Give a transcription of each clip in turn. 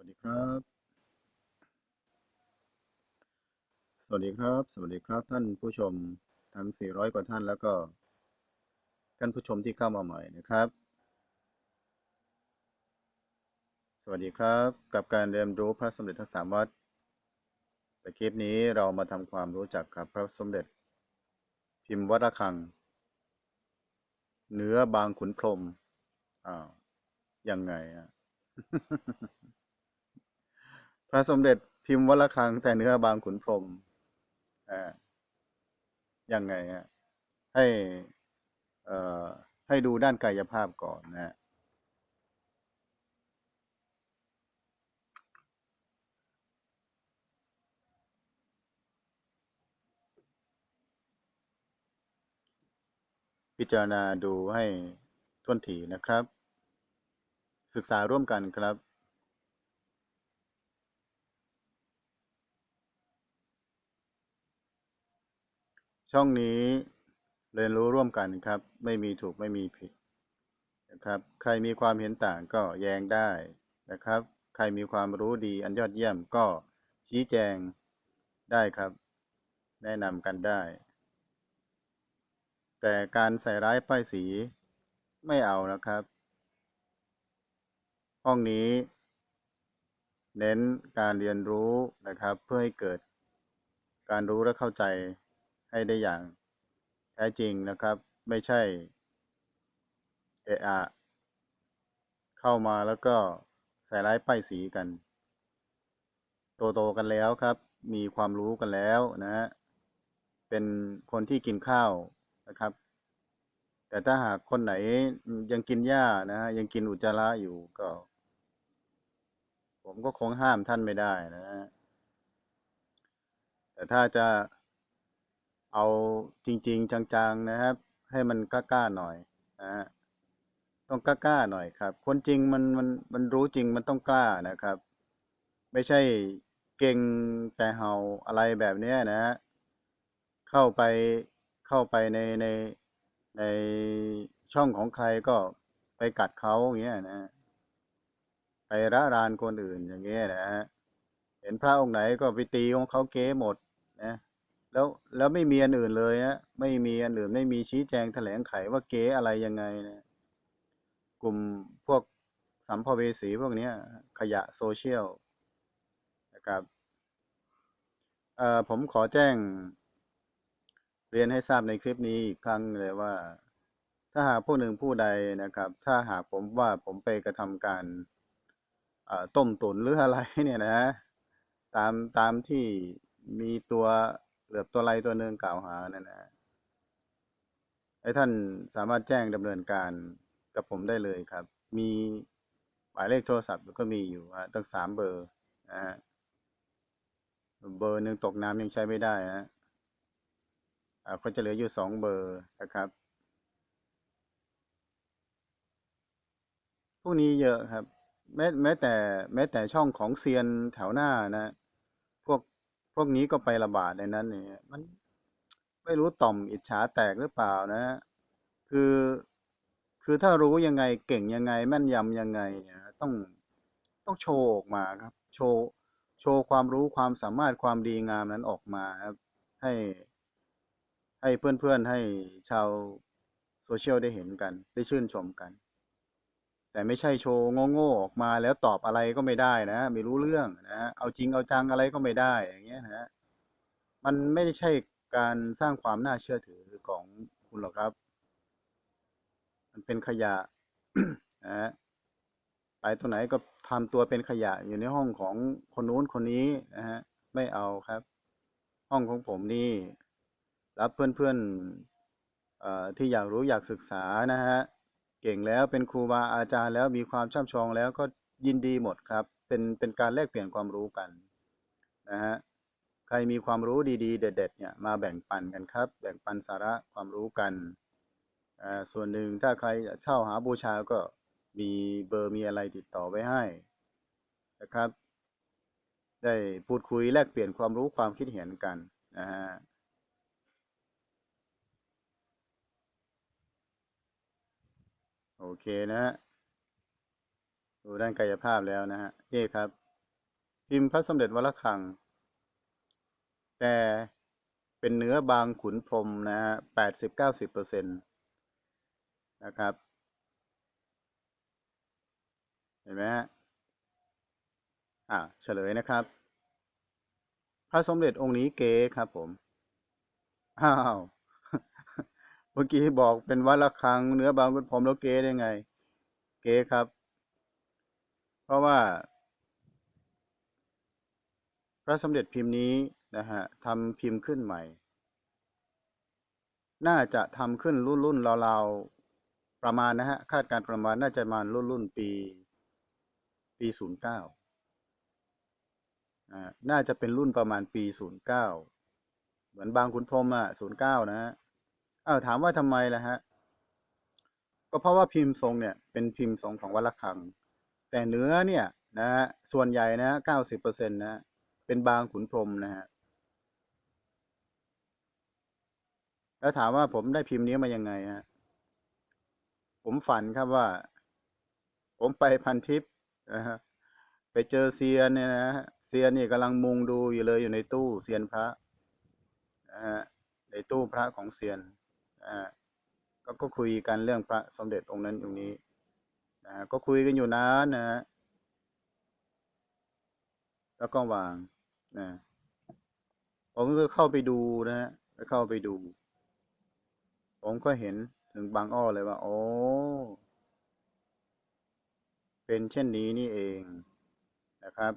วัสดีครับ สวัสดีครับ สวัสดีครับท่านผู้ชมทั้ง 400 กว่าท่านแล้วก็ ท่านผู้ชมที่เข้ามาใหม่นะครับ สวัสดีครับ กับการเรียนรู้พระสมเด็จทั้งสามวัดในคลิปนี้เรามาทำความรู้จักกับพระสมเด็จ พิมพ์วัดระฆัง เนื้อบางขุนพรมอ้าวยังไงอะ พระสมเด็จพิมพ์วัดระฆังแต่เนื้อบางขุนพรมอ่ายังไงฮะให้เอ่อให้ดูด้านกายภาพก่อนนะฮะพิจารณาดูให้ท่วนถี่นะครับ ศึกษาร่วมกันครับ ช่องนี้เรียนรู้ร่วมกันครับ ไม่มีถูกไม่มีผิดนะครับ ใครมีความเห็นต่างก็แย้งได้นะครับ ใครมีความรู้ดีอันยอดเยี่ยมก็ชี้แจงได้ครับ แนะนำกันได้ แต่การใส่ร้ายป้ายสีไม่เอานะครับ ห้องนี้ เน้นการเรียนรู้นะครับ เพื่อให้เกิดการรู้และเข้าใจ ให้ได้อย่างแท้จริงนะครับ ไม่ใช่เอะอะเข้ามาแล้วก็ใส่ร้ายป้ายสีกัน โตโตๆกันแล้วครับ มีความรู้กันแล้วนะฮะเป็นคนที่กินข้าวนะครับ แต่ถ้าหากคนไหนยังกินหญ้านะฮะยังกินอุจจาระอยู่ก็ ผมก็คงห้ามท่านไม่ได้นะฮะแต่ถ้าจะ เอาจริง ๆ จังๆนะครับ ให้มันกล้าๆหน่อยนะฮะต้องกล้าๆหน่อยครับ คนจริงมันมันมันรู้จริงมันต้องกล้านะครับ ไม่ใช่เก่งแต่เฮาอะไรแบบเนี้ยนะฮะเข้าไปเข้าไปในในในช่องของใครก็ไปกัดเขาอย่างเงี้ยนะไประรานคนอื่นอย่างเงี้ยนะฮะเห็นพระองค์ไหนก็ไปตีของเขาเก๊หมดนะ แล้วแล้วไม่มีอันอื่นเลยนะไม่มีอันอื่นไม่มีชี้แจงแถลงไขว่าเก๊อะไรยังไงนะกลุ่มพวกสัมภเวสีพวกนี้ขยะโซเชียลนะครับเอ่อผมขอแจ้ง เรียนให้ทราบในคลิปนี้อีกครั้งเลยว่า ถ้าหากผู้หนึ่งผู้ใดนะครับ ถ้าหากผมว่าผมไปกระทำการต้มตุ๋นหรืออะไรเนี่ยนะ ตามตามที่มีตัว เหลือบตัวไรตัวหนึ่งกล่าวหานั่นนะให้ท่านสามารถแจ้งดำเนินการกับผมได้เลยครับ มีหมายเลขโทรศัพท์ก็มีอยู่ฮะตั้งสามเบอร์นะฮะเบอร์หนึ่งตกน้ำยังใช้ไม่ได้นะอาก็จะเหลืออยู่สองเบอร์นะครับพวกนี้เยอะครับ แม้แม้แต่ แม้แต่ช่องของเซียนแถวหน้านะ วกนี้ก็ไประบาดในนั้นเนี่ยมันไม่รู้ต่อมอิจฉาแตกหรือเปล่านะ คือ คือถ้ารู้ยังไงเก่งยังไง แม่นยำยังไงเนี่ยต้องต้องโชว์ออกมาครับ โชว์โชว์ความรู้ความสามารถความดีงามนั้นออกมาครับ ให้ ให้เพื่อนๆให้ชาวโซเชียลได้เห็นกัน ได้ชื่นชมกัน แต่ไม่ใช่โชว์โง่ๆออกมาแล้วตอบอะไรก็ไม่ได้นะไม่รู้เรื่องนะเอาจริงเอาจังอะไรก็ไม่ได้อย่างเงี้ยนะมันไม่ได้ใช่การสร้างความน่าเชื่อถือของคุณหรอกครับ มันเป็นขยะนะฮะไปตรงไหนก็ทำตัวเป็นขยะอยู่ในห้องของคนนู้นคนนี้นะฮะไม่เอาครับ ห้องของผมนี่ รับเพื่อนๆอ่อที่อยากรู้อยากศึกษานะฮะ เก่งแล้วเป็นครูบาอาจารย์แล้วมีความช่ำชองแล้วก็ยินดีหมดครับ เป็นเป็นการแลกเปลี่ยนความรู้กันนะฮะใครมีความรู้ดีๆ เด็ด ๆ เนี่ยมาแบ่งปันกันครับ แบ่งปันสาระความรู้กันอ่าส่วนหนึ่งถ้าใครเช่าหาบูชาก็มีเบอร์มีอะไรติดต่อไว้ให้นะครับ ได้พูดคุยแลกเปลี่ยนความรู้ความคิดเห็นกันนะฮะ โอเคนะฮะดูด้านกายภาพแล้วนะฮะนี่ครับ พิมพ์พระสมเด็จวระฆัง แต่เป็นเนื้อบางขุนพรมนะฮะแปดสิบเก้าสิบเปอร์เซ็นตนะครับ เห็นไหมฮะอ่าเฉลยนะครับ พระสมเด็จองค์นี้เก๋ครับผม อ้าว มื่อกี้บอกเป็นวัดระฆังเนื้อบางขุนพรมแล้วเก๋ได้ไง เก๋ครับ เพราะว่า พระสมเด็จพิมพ์นี้นะฮะทำพิมพ์ขึ้นใหม่ น่าจะทำขึ้นรุ่นรุ่นราวๆประมาณนะฮะคาดการประมาณน่าจะมารุ่นรุ่นปี ปีศูนย์เก้าน่าจะเป็นรุ่นประมาณปีศูนย์เก้าเหมือนบางขุนพรมอะศูนย์เก้านะฮะ อ้าวถามว่าทำไมล่ะฮะ ก็เพราะว่าพิมพ์ทรงเนี่ย เป็นพิมพ์ทรงของวัดระฆัง แต่เนื้อเนี่ย นะฮะส่วนใหญ่นะเก้าสิบเปอร์เซ็นต์นะเป็นบางขุนพรมนะฮะแล้วถามว่าผมได้พิมพ์นี้มายังไงฮะ ผมฝันครับว่า ผมไปพันทิปนะฮะไปเจอเซียนเนี่ยนะเซียนนี่กำลังมุงดูอยู่เลยอยู่ในตู้เซียนพระนะฮะในตู้พระของเซียน ก็คุยกันเรื่องพระสมเด็จองค์นั้นองค์นี้นะก็คุยกันอยู่นานนะฮะแล้วก็วางนะผมก็เข้าไปดูนะฮะเข้าไปดู ผมก็เห็นถึงบางอ้อเลยว่า โอ้เป็นเช่นนี้นี่เองนะครับ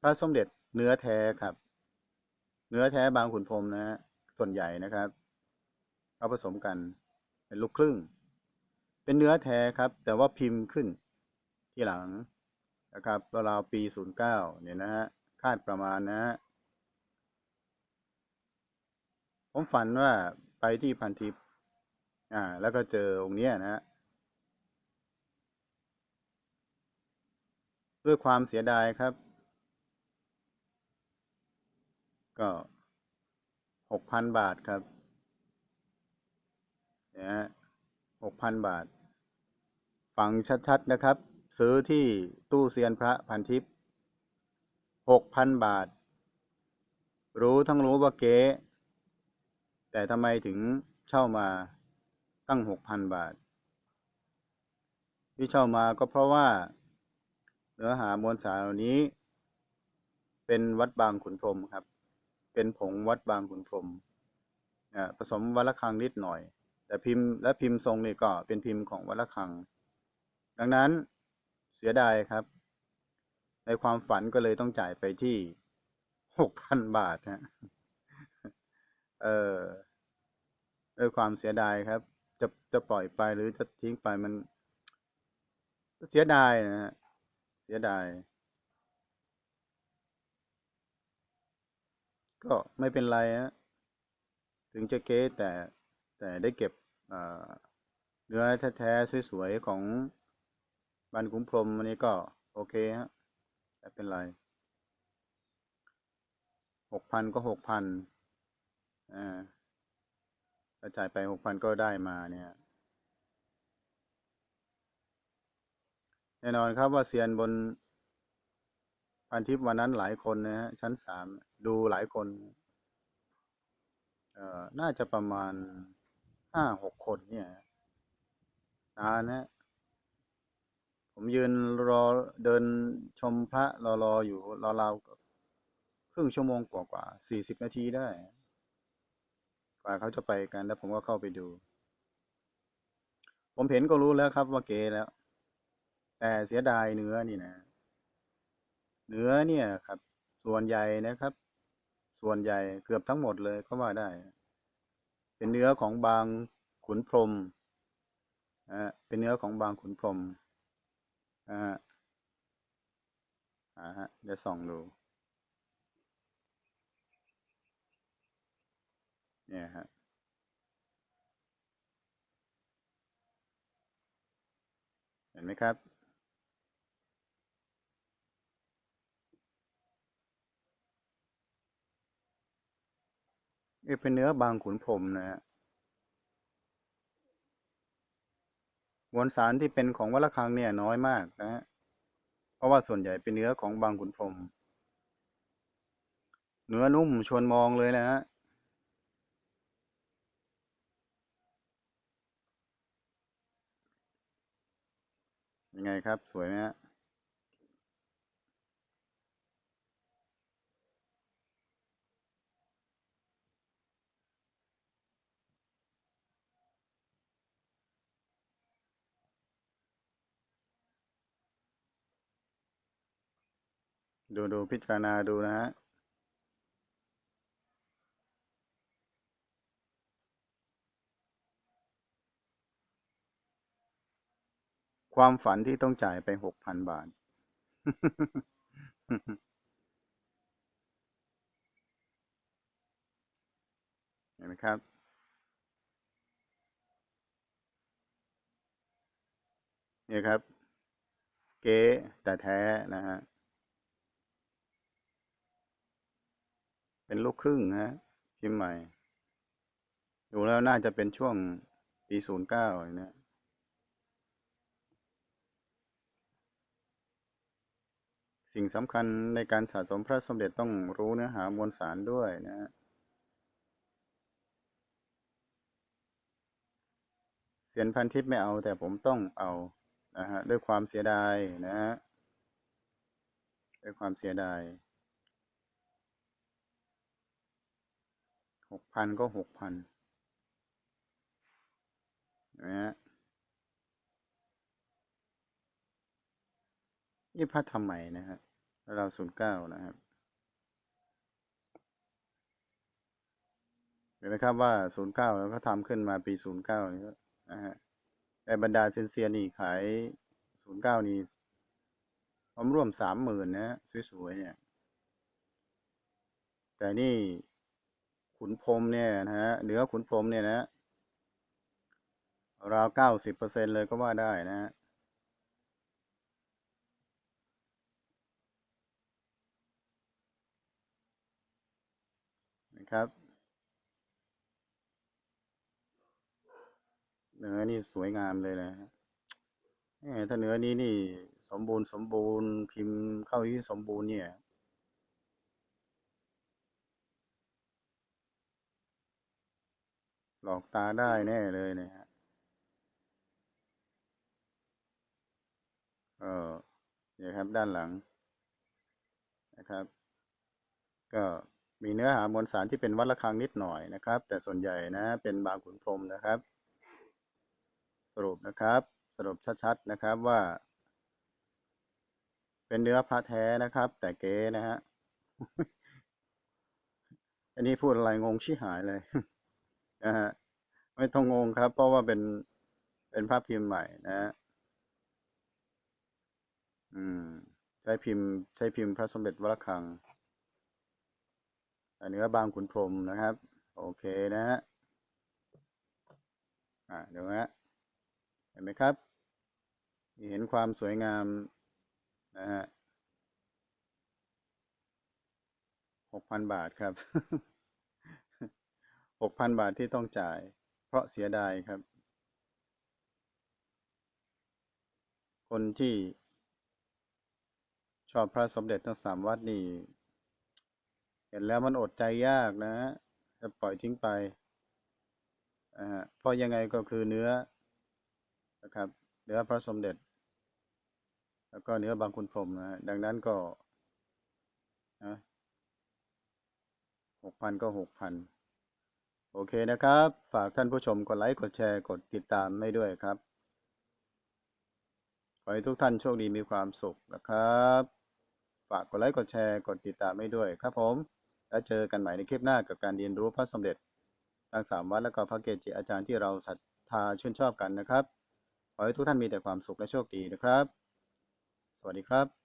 พระสมเด็จเนื้อแท้ครับ เนื้อแท้บางขุนพรหมนะฮะส่วนใหญ่นะครับ เอาผสมกันเป็นลูกครึ่ง เป็นเนื้อแท้ครับ แต่ว่าพิมพ์ขึ้นที่หลังนะครับราวปีศูนย์เก้าเนี่ยนะฮะ คาดประมาณนะฮะ ผมฝันว่าไปที่พันทิพย์อ่า แล้วก็เจอองค์เนี้ยนะฮะ ด้วยความเสียดายครับ ก็หกพันบาทครับ นี่ยฮะหกพันบาท ฟังชัดๆนะครับ ซื้อที่ตู้เซียนพระพันทิพย์หกพันบาท รู้ทั้งรู้ว่าเก๊ แต่ทำไมถึงเช่ามาตั้งหกพันบาท ที่เช่ามาก็เพราะว่าเนื้อหามวลสารเหล่านี้ เป็นวัดบางขุนพรมครับ เป็นผงวัดบางขุนพรมผสมวัดระฆังนิดหน่อย แต่พิมพ์และพิมพ์ทรงนี่ก็เป็นพิมพ์ของวัดระฆัง ดังนั้นเสียดายครับ ในความฝันก็เลยต้องจ่ายไปที่หกพันบาทฮะเออด้วยความเสียดายครับ จะจะปล่อยไปหรือจะทิ้งไปมันเสียดายนะฮะเสียดาย ก็ไม่เป็นไรฮะถึงจะเก๊แต่ แต่ได้เก็บเเนื้อแท้ๆสวยๆของบันคุ้มพรมอันนี้ก็โอเคฮะไม่เป็นไรหกพันก็หกพันอ่าจ่ายไปหกพันก็ได้มาเนี่ยแน่นอนครับว่าเซียนบนพันทิปวันนั้นหลายคนนะฮะชั้นสามดูหลายคน เอ่อ น่าจะประมาณ ห้าหกคนเนี่ยนานนะ ผมยืนรอเดินชมพระรอรออยู่รอราวครึ่งชั่วโมงกว่ากว่าสี่สิบนาทีได้ กว่าเขาจะไปกันแล้วผมก็เข้าไปดู ผมเห็นก็รู้แล้วครับว่าเกแล้ว แต่เสียดายเนื้อนี่นะ เนื้อเนี่ยครับ ส่วนใหญ่นะครับ ส่วนใหญ่เกือบทั้งหมดเลยก็ว่าได้ เป็นเนื้อของบางขุนพรมนะฮะเป็นเนื้อของบางขุนพรมนะฮะอ่าฮะเดี๋ยวส่องดูเนี่ยฮะเห็นไหมครับ นี่เป็นเนื้อบางขุนพรมนะฮะมวลสารที่เป็นของวัดระฆังเนี่ยน้อยมากนะฮะเพราะว่าส่วนใหญ่เป็นเนื้อของบางขุนพรมเนื้อนุ่มชวนมองเลยนะฮะยังไงครับ สวยไหมฮะ ดูดูพิจารณาดูนะฮะความฝันที่ต้องจ่ายไปหกพันบาท เห็นไหมครับ เนี่ยครับ เก๋แต่แท้นะฮะ เป็นลูกครึ่งฮะพิมพ์ใหม่ ดูแล้วน่าจะเป็นช่วงปีศูนย์เก้านะสิ่งสำคัญในการสะสมพระสมเด็จต้องรู้เนื้อหามวลสารด้วยนะฮะเสียนพันทิพย์ไม่เอาแต่ผมต้องเอานะฮะด้วยความเสียดายนะฮะด้วยความเสียดาย กพันก็หกพันนะฮะนี่พระทำใหม่นะฮะเราศูนย์เก้านะครับเห็นไหมครับว่าศูนย์เก้าแล้วก็ทำขึ้นมาปีศูนย์เก้านี่ก็นะฮะในบรรดาเซนเซียนี่ขายศูนย์เก้านี่ผมร่วมสามหมื่นนะสวยๆเนี่ย แต่นี่ ขุนพรมเนี่ยนะฮะเหนือขุนพรมเนี่ยนะราวเก้าสิบเปอร์เซ็นเลยก็ว่าได้นะฮะนะครับเนื้อนี่สวยงามเลยนะฮะถ้าเนื้อนี้นี่สมบูรณ์สมบูรณ์พิมพ์เข้าที่สมบูรณ์เนี่ย หลอกตาได้แน่เลยเนะฮะเออเนี่ยครับด้านหลังนะครับ ก็มีเนื้อหามวลสารที่เป็นวัดระฆังนิดหน่อยนะครับ แต่ส่วนใหญ่นะเป็นบางขุนพรมนะครับ สรุปนะครับ สรุปชัดๆนะครับว่า เป็นเนื้อพระแท้นะครับ แต่เก๋นะฮะอันนี้พูดอะไรงงชิหายเลย นะฮะไม่ต้องงงครับ เพราะว่าเป็นเป็นภาพพิมพ์ใหม่นะฮะอืม ใช้พิมพ์ ใช้พิมพ์พระสมเด็จวระฆังแต่เนื้อบางขุนพรมนะครับ โอเคนะฮะอ่าเดี๋ยวนะเห็นไหมครับเห็นความสวยงามนะฮะหกพันบาทครับ หกพันบาทที่ต้องจ่าย เพราะเสียดายครับ คนที่ชอบพระสมเด็จทั้งสามวัดนี่ เห็นแล้วมันอดใจยากนะ จะปล่อยทิ้งไปอ่าเพราะยังไงก็คือเนื้อนะครับ เนื้อพระสมเด็จ แล้วก็เนื้อบางคุณพรมนะฮะดังนั้นก็นะหกพันก็หกพัน โอเคนะครับ ฝากท่านผู้ชมกดไลค์ กดแชร์ กดติดตามให้ด้วยครับ ขอให้ทุกท่านโชคดีมีความสุขนะครับ ฝากกดไลค์ กดแชร์ กดติดตามให้ด้วยครับผม แล้วเจอกันใหม่ในคลิปหน้ากับการเรียนรู้พระสมเด็จทั้งสามวัดและก็พระเกจิอาจารย์ที่เราศรัทธาชื่นชอบกันนะครับ ขอให้ทุกท่านมีแต่ความสุขและโชคดีนะครับ สวัสดีครับ